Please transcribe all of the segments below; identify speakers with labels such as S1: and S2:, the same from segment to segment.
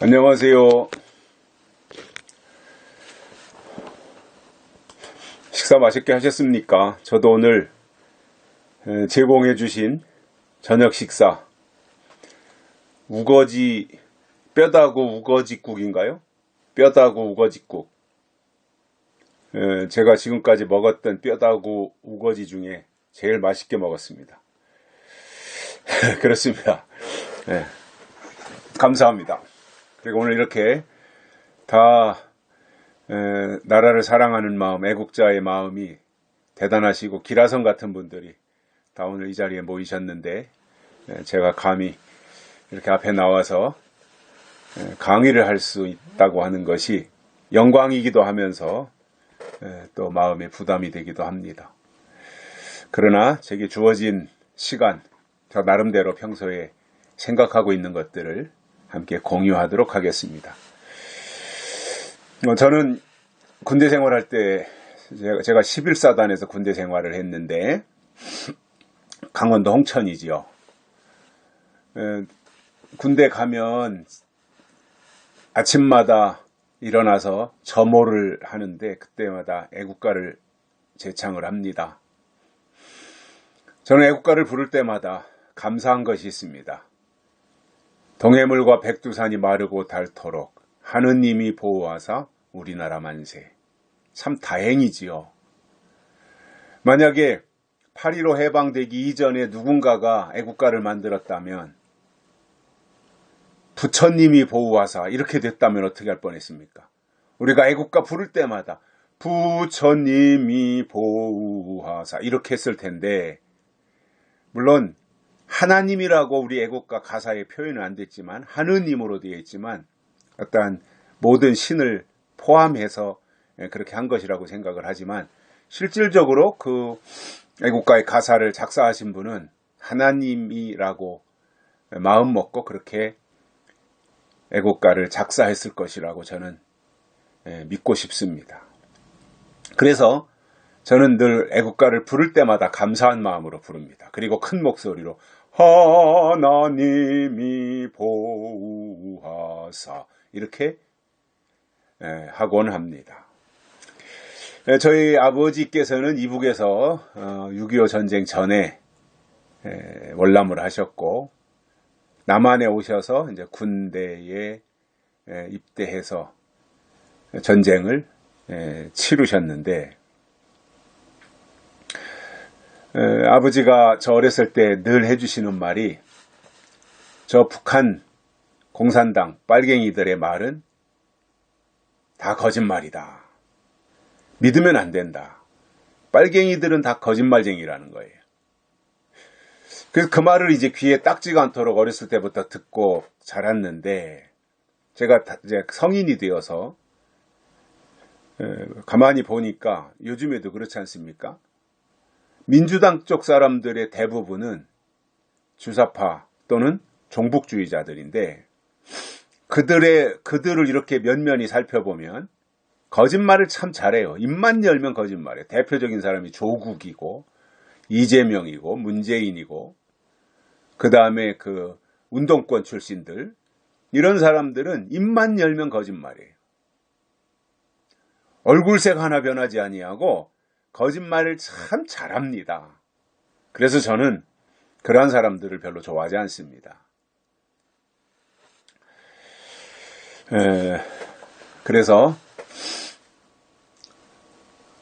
S1: 안녕하세요. 식사 맛있게 하셨습니까? 저도 오늘 에, 제공해 주신 저녁 식사 우거지 뼈다구 우거지국인가요? 뼈다구 우거지국 에, 제가 지금까지 먹었던 뼈다구 우거지 중에 제일 맛있게 먹었습니다. 그렇습니다. 예. 감사합니다. 그리고 오늘 이렇게 다 에, 나라를 사랑하는 마음, 애국자의 마음이 대단하시고 기라성 같은 분들이 다 오늘 이 자리에 모이셨는데 에, 제가 감히 이렇게 앞에 나와서 에, 강의를 할 수 있다고 하는 것이 영광이기도 하면서 에, 또 마음의 부담이 되기도 합니다. 그러나 제게 주어진 시간, 저 나름대로 평소에 생각하고 있는 것들을 함께 공유하도록 하겠습니다. 어, 저는 군대 생활할 때 제가, 제가 11사단에서 군대 생활을 했는데 강원도 홍천이지요. 에, 군대 가면 아침마다 일어나서 점호를 하는데 그때마다 애국가를 제창을 합니다. 저는 애국가를 부를 때마다 감사한 것이 있습니다. 동해물과 백두산이 마르고 닳도록 하느님이 보호하사 우리나라 만세. 참 다행이지요. 만약에 8.15 해방되기 이전에 누군가가 애국가를 만들었다면 부처님이 보호하사 이렇게 됐다면 어떻게 할 뻔했습니까? 우리가 애국가 부를 때마다 부처님이 보호하사 이렇게 했을 텐데 물론 하나님이라고 우리 애국가 가사에 표현은 안 됐지만 하느님으로 되어 있지만 어떠한 모든 신을 포함해서 그렇게 한 것이라고 생각을 하지만 실질적으로 그 애국가의 가사를 작사하신 분은 하나님이라고 마음 먹고 그렇게 애국가를 작사했을 것이라고 저는 믿고 싶습니다. 그래서 저는 늘 애국가를 부를 때마다 감사한 마음으로 부릅니다. 그리고 큰 목소리로 하나님이 보호하사 이렇게 하곤 합니다. 저희 아버지께서는 이북에서 6.25 전쟁 전에 월남을 하셨고 남한에 오셔서 이제 군대에 입대해서 전쟁을 치르셨는데 에, 아버지가 저 어렸을 때 늘 해주시는 말이 저 북한 공산당 빨갱이들의 말은 다 거짓말이다. 믿으면 안 된다. 빨갱이들은 다 거짓말쟁이라는 거예요. 그래서 그 말을 이제 귀에 딱지가 않도록 어렸을 때부터 듣고 자랐는데 제가 이제 성인이 되어서 가만히 보니까 요즘에도 그렇지 않습니까? 민주당 쪽 사람들의 대부분은 주사파 또는 종북주의자들인데 그들의 그들을 이렇게 면면히 살펴보면 거짓말을 참 잘해요. 입만 열면 거짓말해. 대표적인 사람이 조국이고 이재명이고 문재인이고 그 다음에 그 운동권 출신들 이런 사람들은 입만 열면 거짓말이에요. 얼굴색 하나 변하지 아니하고 거짓말을 참 잘합니다. 그래서 저는 그러한 사람들을 별로 좋아하지 않습니다. 에, 그래서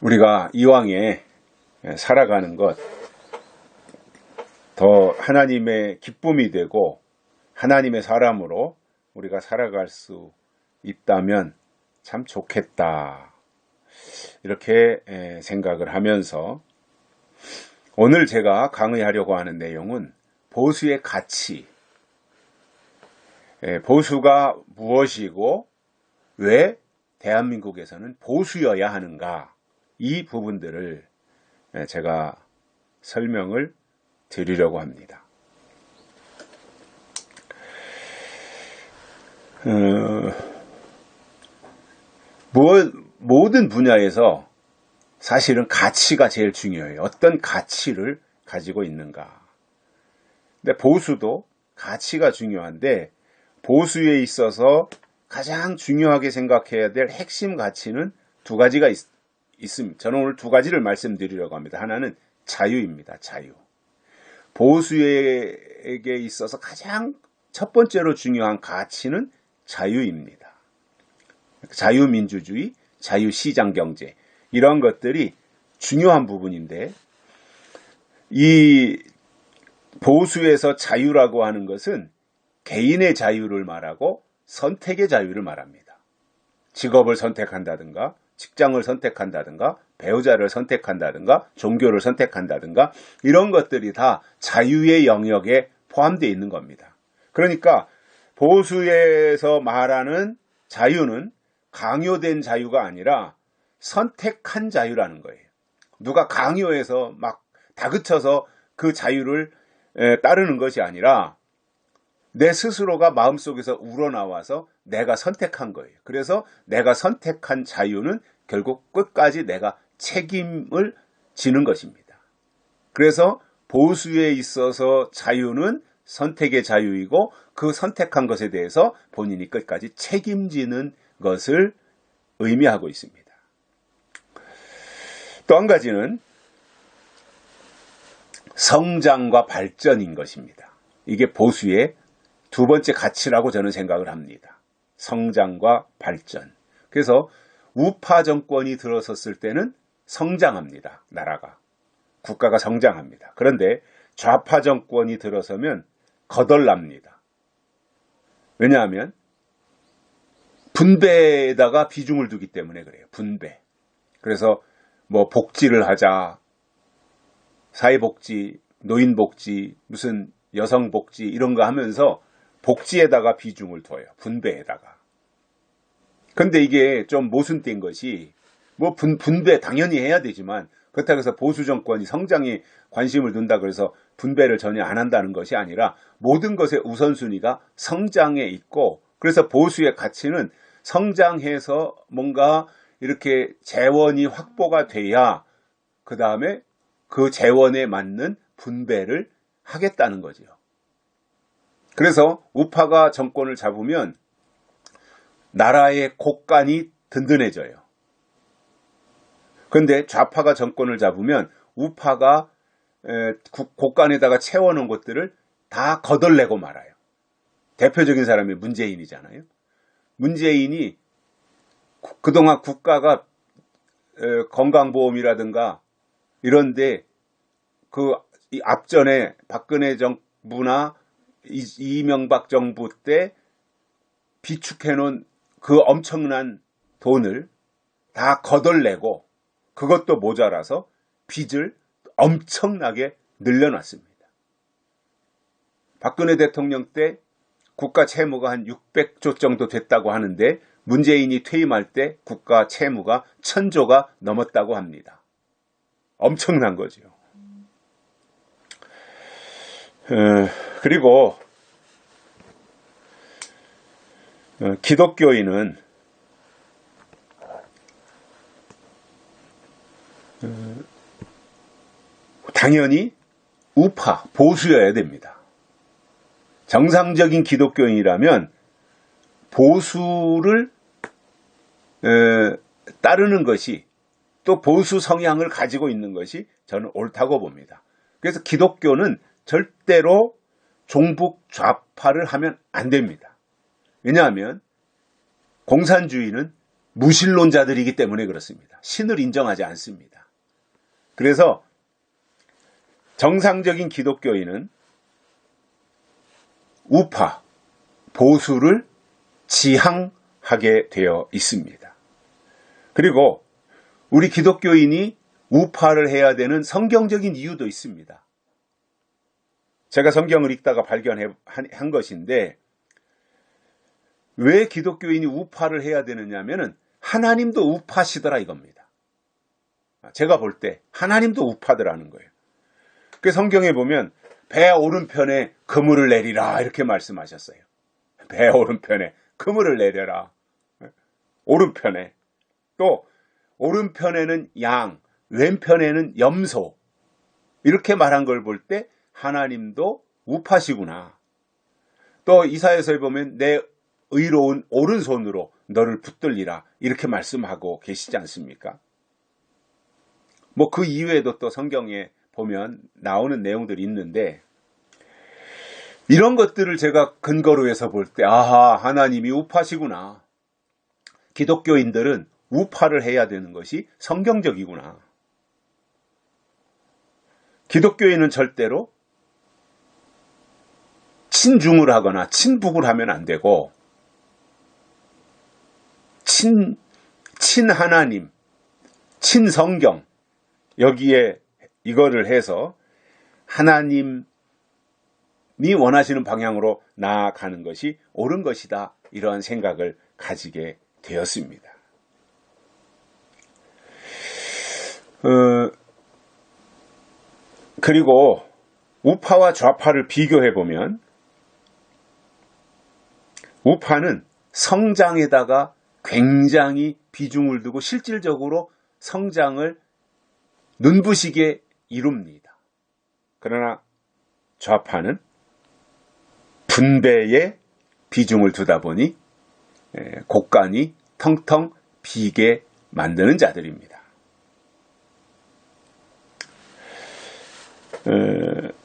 S1: 우리가 이왕에 살아가는 것, 더 하나님의 기쁨이 되고 하나님의 사람으로 우리가 살아갈 수 있다면 참 좋겠다. 이렇게 생각을 하면서 오늘 제가 강의하려고 하는 내용은 보수의 가치, 보수가 무엇이고 왜 대한민국에서는 보수여야 하는가 이 부분들을 제가 설명을 드리려고 합니다. 어, 무엇, 모든 분야에서 사실은 가치가 제일 중요해요. 어떤 가치를 가지고 있는가. 근데 보수도 가치가 중요한데 보수에 있어서 가장 중요하게 생각해야 될 핵심 가치는 두 가지가 있, 있습니다. 저는 오늘 두 가지를 말씀드리려고 합니다. 하나는 자유입니다. 자유. 보수에게 있어서 가장 첫 번째로 중요한 가치는 자유입니다. 자유민주주의, 자유시장 경제 이런 것들이 중요한 부분인데 이 보수에서 자유라고 하는 것은 개인의 자유를 말하고 선택의 자유를 말합니다. 직업을 선택한다든가 직장을 선택한다든가 배우자를 선택한다든가 종교를 선택한다든가 이런 것들이 다 자유의 영역에 포함되어 있는 겁니다. 그러니까 보수에서 말하는 자유는 강요된 자유가 아니라 선택한 자유라는 거예요. 누가 강요해서 막 다그쳐서 그 자유를 에, 따르는 것이 아니라 내 스스로가 마음속에서 우러나와서 내가 선택한 거예요. 그래서 내가 선택한 자유는 결국 끝까지 내가 책임을 지는 것입니다. 그래서 보수에 있어서 자유는 선택의 자유이고 그 선택한 것에 대해서 본인이 끝까지 책임지는 것을 의미하고 있습니다. 또 한 가지는 성장과 발전인 것입니다. 이게 보수의 두 번째 가치라고 저는 생각을 합니다. 성장과 발전. 그래서 우파 정권이 들어섰을 때는 성장합니다. 나라가. 국가가 성장합니다. 그런데 좌파 정권이 들어서면 거덜납니다. 왜냐하면 분배에다가 비중을 두기 때문에 그래요. 분배. 그래서 뭐 복지를 하자, 사회복지, 노인복지, 무슨 여성복지 이런 거 하면서 복지에다가 비중을 둬요. 분배에다가. 근데 이게 좀 모순된 것이 뭐 분, 분배 당연히 해야 되지만 그렇다고 해서 보수 정권이 성장에 관심을 둔다 그래서 분배를 전혀 안 한다는 것이 아니라 모든 것의 우선순위가 성장에 있고 그래서 보수의 가치는 성장해서 뭔가 이렇게 재원이 확보가 돼야 그 다음에 그 재원에 맞는 분배를 하겠다는 거죠. 그래서 우파가 정권을 잡으면 나라의 곳간이 든든해져요. 그런데 좌파가 정권을 잡으면 우파가 곳간에다가 채워놓은 것들을 다 거덜내고 말아요. 대표적인 사람이 문재인이잖아요. 문재인이 그동안 국가가 건강보험이라든가 이런데 그 앞전에 박근혜 정부나 이명박 정부 때 비축해 놓은 그 엄청난 돈을 다 거덜내고 그것도 모자라서 빚을 엄청나게 늘려놨습니다. 박근혜 대통령 때 국가 채무가 한 600조 정도 됐다고 하는데 문재인이 퇴임할 때 국가 채무가 1000조가 넘었다고 합니다. 엄청난 거죠. 어, 그리고 어, 기독교인은 어, 당연히 우파, 보수여야 됩니다. 정상적인 기독교인이라면 보수를 따르는 것이 또 보수 성향을 가지고 있는 것이 저는 옳다고 봅니다. 그래서 기독교는 절대로 종북 좌파를 하면 안 됩니다. 왜냐하면 공산주의는 무신론자들이기 때문에 그렇습니다. 신을 인정하지 않습니다. 그래서 정상적인 기독교인은 우파, 보수를 지향하게 되어 있습니다. 그리고 우리 기독교인이 우파를 해야 되는 성경적인 이유도 있습니다. 제가 성경을 읽다가 발견한 한 것인데 왜 기독교인이 우파를 해야 되느냐면은 하나님도 우파시더라 이겁니다. 제가 볼 때 하나님도 우파더라는 거예요. 그 성경에 보면 배 오른편에 그물을 내리라 이렇게 말씀하셨어요. 배 오른편에 그물을 내려라. 오른편에 또 오른편에는 양, 왼편에는 염소 이렇게 말한 걸 볼 때 하나님도 우파시구나. 또 이사에서 보면 내 의로운 오른손으로 너를 붙들리라 이렇게 말씀하고 계시지 않습니까? 뭐 그 이외에도 또 성경에 보면 나오는 내용들이 있는데 이런 것들을 제가 근거로 해서 볼 때 아하 하나님이 우파시구나. 기독교인들은 우파를 해야 되는 것이 성경적이구나. 기독교인은 절대로 친중을 하거나 친북을 하면 안 되고 친, 친하나님, 친성경 여기에 이거를 해서 하나님이 원하시는 방향으로 나아가는 것이 옳은 것이다. 이러한 생각을 가지게 되었습니다. 어, 그리고 우파와 좌파를 비교해 보면 우파는 성장에다가 굉장히 비중을 두고 실질적으로 성장을 눈부시게 이룹니다. 그러나 좌파는 분배에 비중을 두다 보니 곡간이 텅텅 비게 만드는 자들입니다.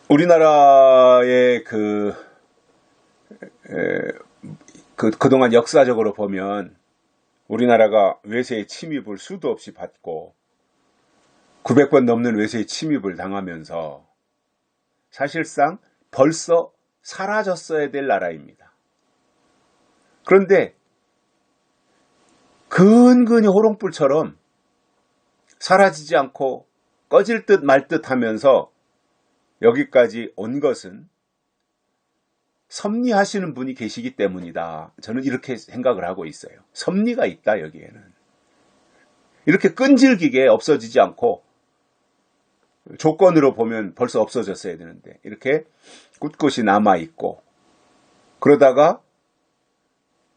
S1: 우리나라의 그, 그, 그동안 역사적으로 보면 우리나라가 외세의 침입을 수도 없이 받고 900번 넘는 외세의 침입을 당하면서 사실상 벌써 사라졌어야 될 나라입니다. 그런데 근근히 호롱불처럼 사라지지 않고 꺼질 듯 말 듯 하면서 여기까지 온 것은 섭리하시는 분이 계시기 때문이다. 저는 이렇게 생각을 하고 있어요. 섭리가 있다, 여기에는. 이렇게 끈질기게 없어지지 않고 조건으로 보면 벌써 없어졌어야 되는데 이렇게 꿋꿋이 남아 있고 그러다가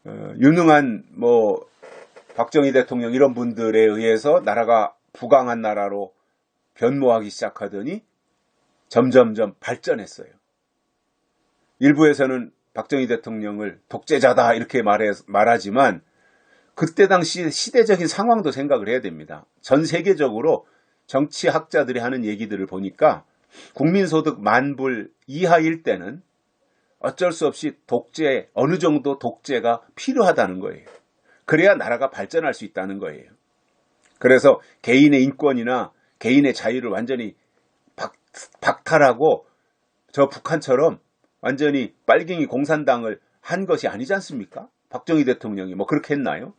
S1: 어, 유능한 뭐 박정희 대통령 이런 분들에 의해서 나라가 부강한 나라로 변모하기 시작하더니 점점점 발전했어요. 일부에서는 박정희 대통령을 독재자다 이렇게 말해, 말하지만 그때 당시 시대적인 상황도 생각을 해야 됩니다. 전 세계적으로 정치학자들이 하는 얘기들을 보니까 국민소득 만불 이하일 때는 어쩔 수 없이 독재, 어느 정도 독재가 필요하다는 거예요. 그래야 나라가 발전할 수 있다는 거예요. 그래서 개인의 인권이나 개인의 자유를 완전히 박, 박탈하고 저 북한처럼 완전히 빨갱이 공산당을 한 것이 아니지 않습니까? 박정희 대통령이 뭐 그렇게 했나요?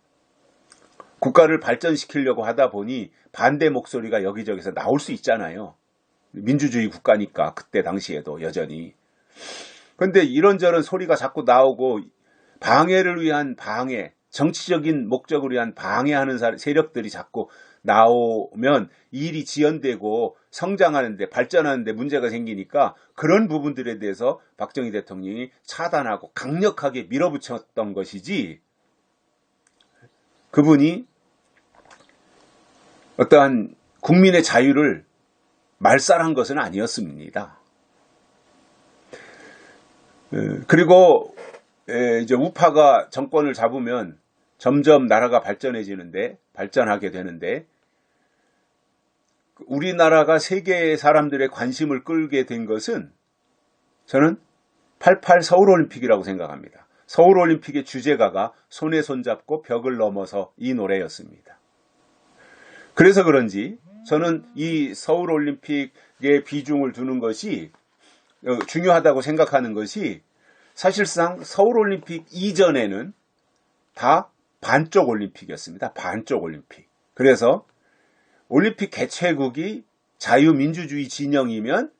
S1: 국가를 발전시키려고 하다 보니 반대 목소리가 여기저기서 나올 수 있잖아요. 민주주의 국가니까 그때 당시에도 여전히. 근데 이런저런 소리가 자꾸 나오고 방해를 위한 방해, 정치적인 목적을 위한 방해하는 세력들이 자꾸 나오면 일이 지연되고 성장하는데 발전하는데 문제가 생기니까 그런 부분들에 대해서 박정희 대통령이 차단하고 강력하게 밀어붙였던 것이지 그분이 어떠한 국민의 자유를 말살한 것은 아니었습니다. 그리고 이제 우파가 정권을 잡으면 점점 나라가 발전해지는데 발전하게 되는데 우리나라가 세계 사람들의 관심을 끌게 된 것은 저는 88 서울올림픽이라고 생각합니다. 서울올림픽의 주제가가 손에 손잡고 벽을 넘어서 이 노래였습니다. 그래서 그런지 저는 이 서울올림픽에 비중을 두는 것이 어, 중요하다고 생각하는 것이 사실상 서울올림픽 이전에는 다 반쪽 올림픽이었습니다. 반쪽 올림픽. 그래서 올림픽 개최국이 자유민주주의 진영이면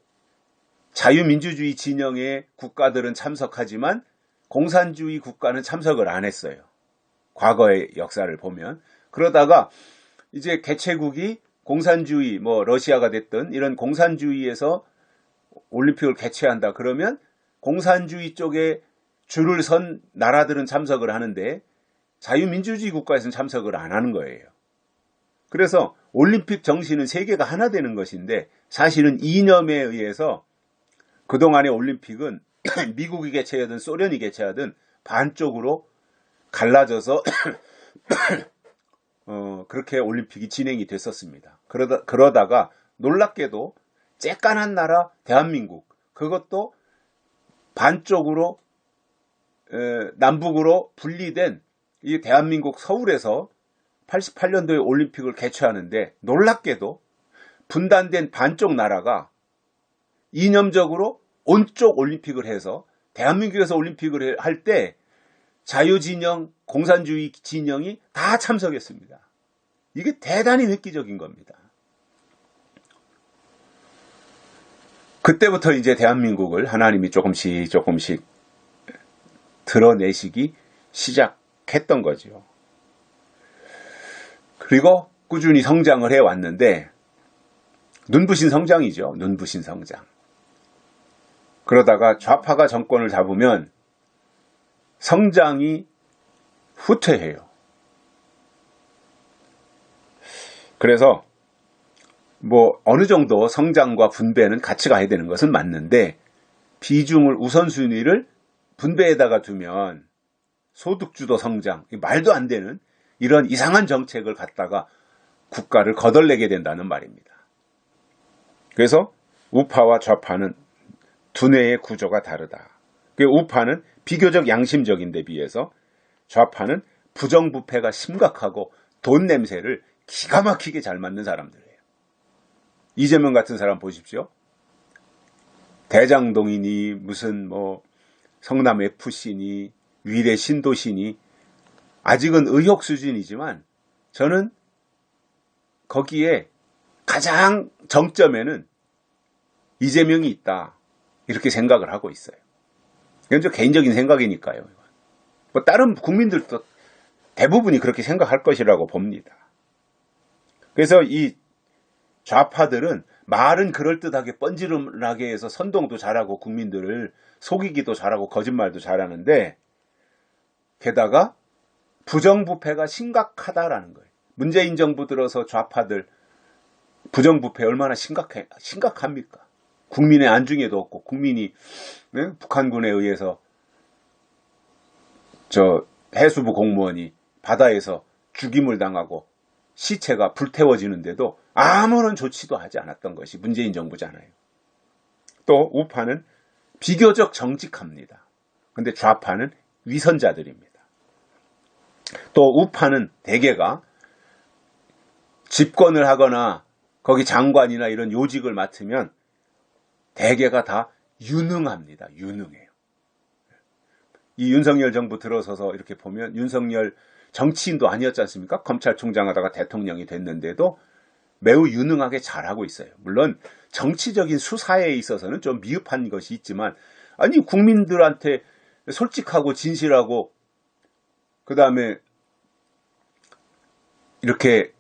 S1: 자유민주주의 진영의 국가들은 참석하지만 공산주의 국가는 참석을 안 했어요. 과거의 역사를 보면. 그러다가 이제 개최국이 공산주의, 뭐 러시아가 됐든 이런 공산주의에서 올림픽을 개최한다 그러면 공산주의 쪽에 줄을 선 나라들은 참석을 하는데 자유민주주의 국가에서는 참석을 안 하는 거예요. 그래서 올림픽 정신은 세계가 하나 되는 것인데 사실은 이념에 의해서 그동안의 올림픽은 미국이 개최하든 소련이 개최하든 반쪽으로 갈라져서 어, 그렇게 올림픽이 진행이 됐었습니다. 그러다, 그러다가 놀랍게도 쬐깐한 나라 대한민국 그것도 반쪽으로 에, 남북으로 분리된 이 대한민국 서울에서 88년도에 올림픽을 개최하는데 놀랍게도 분단된 반쪽 나라가 이념적으로 온쪽 올림픽을 해서 대한민국에서 올림픽을 할 때 자유진영, 공산주의 진영이 다 참석했습니다. 이게 대단히 획기적인 겁니다. 그때부터 이제 대한민국을 하나님이 조금씩 조금씩 드러내시기 시작했던 거죠. 그리고 꾸준히 성장을 해 왔는데 눈부신 성장이죠. 눈부신 성장. 그러다가 좌파가 정권을 잡으면 성장이 후퇴해요. 그래서 뭐 어느 정도 성장과 분배는 같이 가야 되는 것은 맞는데 비중을 우선순위를 분배에다가 두면 소득주도 성장 말도 안 되는 이런 이상한 정책을 갖다가 국가를 거덜내게 된다는 말입니다. 그래서 우파와 좌파는 두뇌의 구조가 다르다. 그 우파는 비교적 양심적인데 비해서 좌파는 부정부패가 심각하고 돈 냄새를 기가 막히게 잘 맞는 사람들이에요. 이재명 같은 사람 보십시오. 대장동이니 무슨 뭐 성남 FC니 위례 신도시니 아직은 의혹 수준이지만 저는 거기에 가장 정점에는 이재명이 있다. 이렇게 생각을 하고 있어요. 이건 저 개인적인 생각이니까요. 뭐 다른 국민들도 대부분이 그렇게 생각할 것이라고 봅니다. 그래서 이 좌파들은 말은 그럴듯하게 뻔지름하게 해서 선동도 잘하고 국민들을 속이기도 잘하고 거짓말도 잘하는데 게다가 부정부패가 심각하다라는 거예요. 문재인 정부 들어서 좌파들 부정부패 얼마나 심각해 심각합니까? 국민의 안중에도 없고 국민이 네? 북한군에 의해서 저 해수부 공무원이 바다에서 죽임을 당하고 시체가 불태워지는데도 아무런 조치도 하지 않았던 것이 문재인 정부잖아요. 또 우파는 비교적 정직합니다. 근데 좌파는 위선자들입니다. 또 우파는 대개가 집권을 하거나 거기 장관이나 이런 요직을 맡으면 대개가 다 유능합니다. 유능해요. 이 윤석열 정부 들어서서 이렇게 보면 윤석열 정치인도 아니었지 않습니까? 검찰총장 하다가 대통령이 됐는데도 매우 유능하게 잘하고 있어요. 물론 정치적인 수사에 있어서는 좀 미흡한 것이 있지만 아니 국민들한테 솔직하고 진실하고 그 다음에 이렇게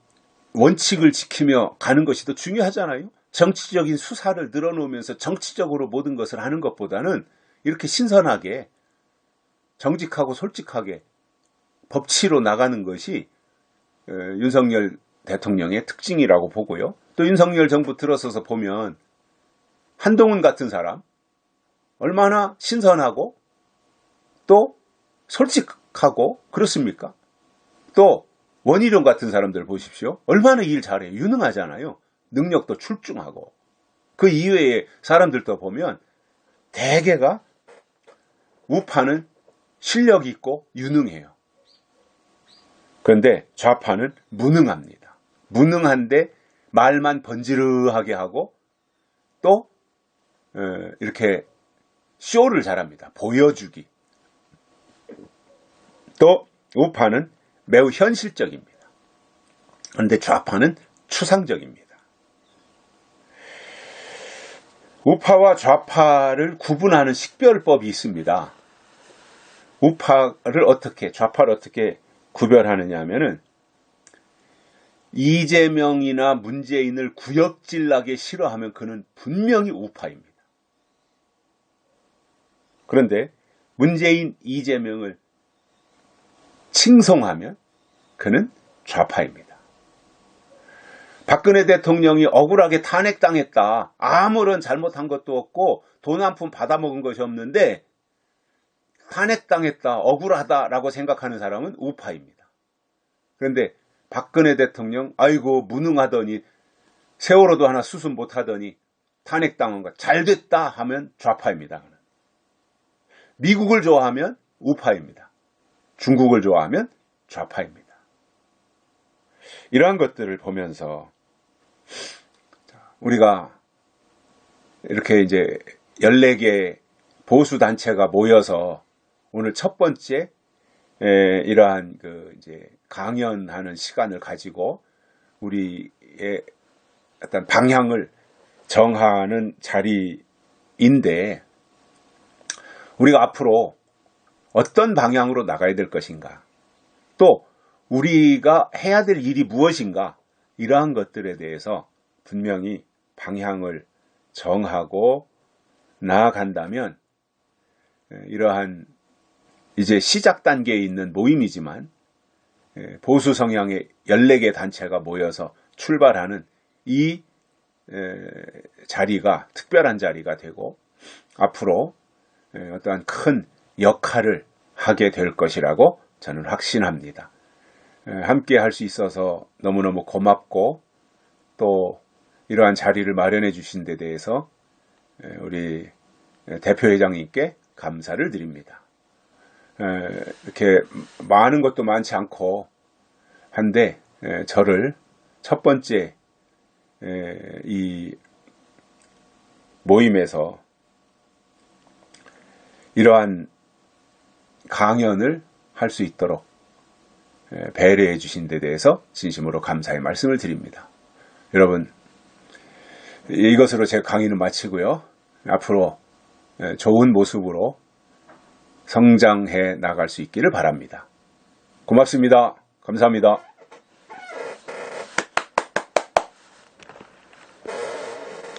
S1: 원칙을 지키며 가는 것이 더 중요하잖아요. 정치적인 수사를 늘어놓으면서 정치적으로 모든 것을 하는 것보다는 이렇게 신선하게 정직하고 솔직하게 법치로 나가는 것이 어, 윤석열 대통령의 특징이라고 보고요. 또 윤석열 정부 들어서서 보면 한동훈 같은 사람 얼마나 신선하고 또 솔직하고 그렇습니까? 또 원희룡 같은 사람들 보십시오. 얼마나 일 잘해요. 유능하잖아요. 능력도 출중하고. 그 이외의 사람들도 보면 대개가 우파는 실력 있고 유능해요. 그런데 좌파는 무능합니다. 무능한데 말만 번지르하게 하고 또 어, 이렇게 쇼를 잘합니다. 보여주기. 또 우파는 매우 현실적입니다. 그런데 좌파는 추상적입니다. 우파와 좌파를 구분하는 식별법이 있습니다. 우파를 어떻게, 좌파를 어떻게 구별하느냐 하면은 이재명이나 문재인을 구역질나게 싫어하면 그는 분명히 우파입니다. 그런데 문재인, 이재명을 칭송하면 그는 좌파입니다. 박근혜 대통령이 억울하게 탄핵당했다. 아무런 잘못한 것도 없고 돈 한 푼 받아먹은 것이 없는데 탄핵당했다, 억울하다라고 생각하는 사람은 우파입니다. 그런데 박근혜 대통령, 아이고, 무능하더니, 세월호도 하나 수습 못하더니, 탄핵당한 거잘 됐다 하면 좌파입니다. 미국을 좋아하면 우파입니다. 중국을 좋아하면 좌파입니다. 이러한 것들을 보면서 우리가 이렇게 이제 14개 보수 단체가 모여서 오늘 첫 번째 에, 이러한 그 이제 강연하는 시간을 가지고 우리의 어떤 방향을 정하는 자리인데 우리가 앞으로 어떤 방향으로 나가야 될 것인가? 또 우리가 해야 될 일이 무엇인가 이러한 것들에 대해서 분명히 방향을 정하고 나아간다면 에, 이러한 이제 시작 단계에 있는 모임이지만 에, 보수 성향의 14개 단체가 모여서 출발하는 이 에, 자리가 특별한 자리가 되고 앞으로 에, 어떠한 큰 역할을 하게 될 것이라고 저는 확신합니다. 에, 함께 할 수 있어서 너무너무 고맙고 또 이러한 자리를 마련해 주신 데 대해서 에, 우리 대표회장님께 감사를 드립니다. 에, 이렇게 많은 것도 많지 않고 한데 에, 저를 첫 번째 에, 이 모임에서 이러한 강연을 할 수 있도록 에, 배려해 주신 데 대해서 진심으로 감사의 말씀을 드립니다. 여러분 이것으로 제 강의는 마치고요. 앞으로 에, 좋은 모습으로 성장해 나갈 수 있기를 바랍니다. 고맙습니다. 감사합니다.